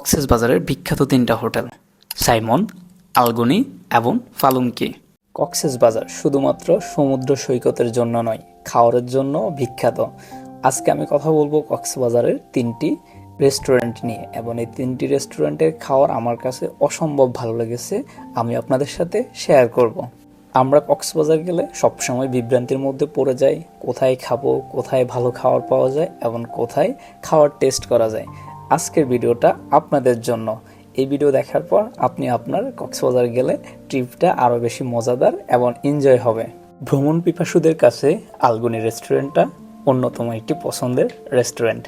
কক্সেস বাজারের বিখ্যাত তিনটা হোটেল, সাইমন, আলগনি এবং ফালুঙ্কি কক্সেস বাজার শুধুমাত্র সমুদ্র সৈকতের জন্য নয়, খাওয়ারের জন্য বিখ্যাত। আজকে আমি কথা বলব কক্সবাজারের তিনটি রেস্টুরেন্ট নিয়ে এবং এই তিনটি রেস্টুরেন্টের খাওয়ার আমার কাছে অসম্ভব ভালো লেগেছে, আমি আপনাদের সাথে শেয়ার করব। আমরা কক্সবাজার গেলে সবসময় বিভ্রান্তির মধ্যে পড়ে যাই, কোথায় খাব, কোথায় ভালো খাবার পাওয়া যায় এবং কোথায় খাওয়ার টেস্ট করা যায়। আজকের ভিডিওটা আপনাদের জন্য। এই ভিডিও দেখার পর আপনি আপনার কক্সবাজার গেলে ট্রিপটা আরও বেশি মজাদার এবং এনজয় হবে। ভ্রমণ পিপাসুদের কাছে আলগুনি রেস্টুরেন্টটা অন্যতম একটি পছন্দের রেস্টুরেন্ট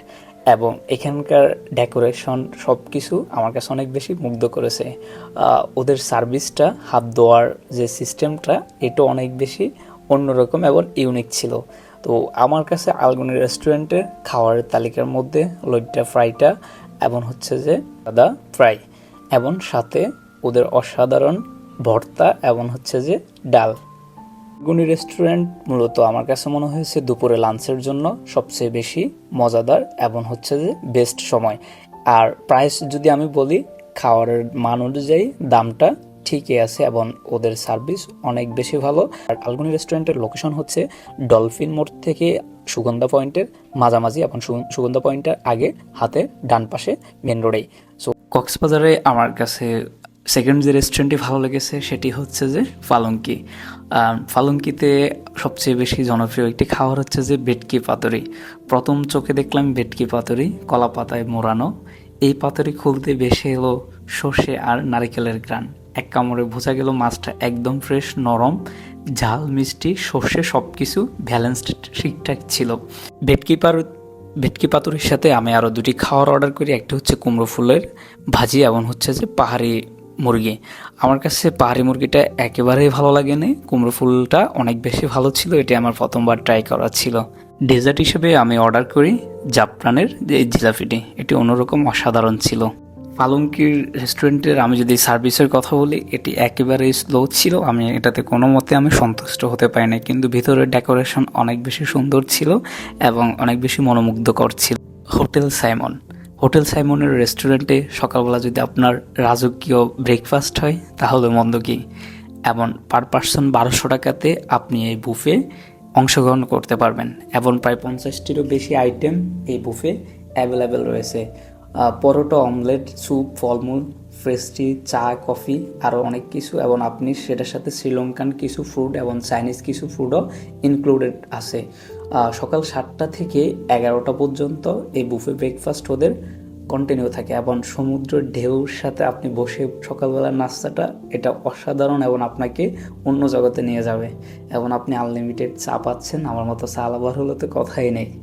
এবং এখানকার ডেকোরেশন সব কিছু আমার কাছে অনেক বেশি মুগ্ধ করেছে। ওদের সার্ভিসটা, হাত ধোয়ার যে সিস্টেমটা এটা অনেক বেশি অন্যরকম এবং ইউনিক ছিল। তো আমার কাছে আলগুনি রেস্টুরেন্টের খাওয়ারের তালিকার মধ্যে লইট্টা ফ্রাইটা এবং হচ্ছে যে সাদা ফ্রাই এবং সাথে ওদের অসাধারণ ভর্তা এবং হচ্ছে যে ডাল। গুনি রেস্টুরেন্ট মূলত আমার কাছে মনে হয়েছে দুপুরে লাঞ্চের জন্য সবচেয়ে বেশি মজাদার এবং হচ্ছে যে বেস্ট সময়। আর প্রাইস যদি আমি বলি, খাওয়ারের মান অনুযায়ী দামটা ঠিকই আছে এবং ওদের সার্ভিস অনেক বেশি ভালো। আর আলগুনি রেস্টুরেন্টের লোকেশন হচ্ছে ডলফিন মোড় থেকে সুগন্ধা পয়েন্টের মাঝামাঝি এবং সুগন্ধা পয়েন্টের আগে হাতে ডান পাশে মেন রোডেই সো কক্সবাজারে আমার কাছে সেকেন্ড যে রেস্টুরেন্টটি ভালো লেগেছে, সেটি হচ্ছে যে ফালুঙ্কি ফালুঙ্কিতে সবচেয়ে বেশি জনপ্রিয় একটি খাবার হচ্ছে যে বেটকি পাতুরি। প্রথম চোখে দেখলাম বেটকি পাতুরি কলা পাতায় মোড়ানো। এই পাতুরি খুলতে বেশি এলো সর্ষে আর নারিকেলের গ্রান এক কামড়ে বোঝা গেল, মাছটা একদম ফ্রেশ নরম, ঝাল, মিষ্টি, সর্ষে সব কিছু ব্যালেন্সড ঠিকঠাক ছিল। বেটকি পার ভেটকি পাতুরির সাথে আমি আরও দুটি খাওয়ার অর্ডার করি, একটা হচ্ছে কুমড়ো ফুলের ভাজি এবং হচ্ছে যে পাহাড়ি মুরগি। আমার কাছে পাহাড়ি মুরগিটা একেবারেই ভালো লাগেনি, কুমড়ো ফুলটা অনেক বেশি ভালো ছিল, এটি আমার প্রথমবার ট্রাই করা ছিল। ডেজার্ট হিসেবে আমি অর্ডার করি জাফরানের যে জিলাপিটি, এটি অন্যরকম অসাধারণ ছিল। পালঙ্কির রেস্টুরেন্টের আমি যদি সার্ভিসের কথা বলি, এটি একেবারেই স্লো ছিল। আমি এটাতে কোনো মতে আমি সন্তুষ্ট হতে পারি না কিন্তু ভিতরের ডেকোরেশন অনেক বেশি সুন্দর ছিল এবং অনেক বেশি মনোমুগ্ধকর ছিল। Hotel Simon. হোটেল সাইমনের রেস্টুরেন্টে সকালবেলা যদি আপনার রাজকীয় ব্রেকফাস্ট হয়, তাহলে মন্দ কি? এবং পার পার্সন বারোশো টাকাতে আপনি এই বুফে অংশগ্রহণ করতে পারবেন। এবং প্রায় পঞ্চাশটিরও বেশি আইটেম এই বুফে অ্যাভেলেবেল রয়েছে। পরোটা, অমলেট, স্যুপ, ফলমূল ফ্রেশটি চা, কফি আরও অনেক কিছু এবং আপনি সেটার সাথে শ্রীলঙ্কান কিছু ফুড এবং চাইনিজ কিছু ফুডও ইনক্লুডেড আছে। সকাল সাতটা থেকে এগারোটা পর্যন্ত এই বুফে ব্রেকফাস্ট ওদের কন্টিনিউ থাকে এবং সমুদ্রের ঢেউর সাথে আপনি বসে সকালবেলার নাস্তাটা, এটা অসাধারণ এবং আপনাকে অন্য জগতে নিয়ে যাবে। এবং আপনি আনলিমিটেড চা পাচ্ছেন, আমার মতো চা লাভার হলে তো কথাই নেই।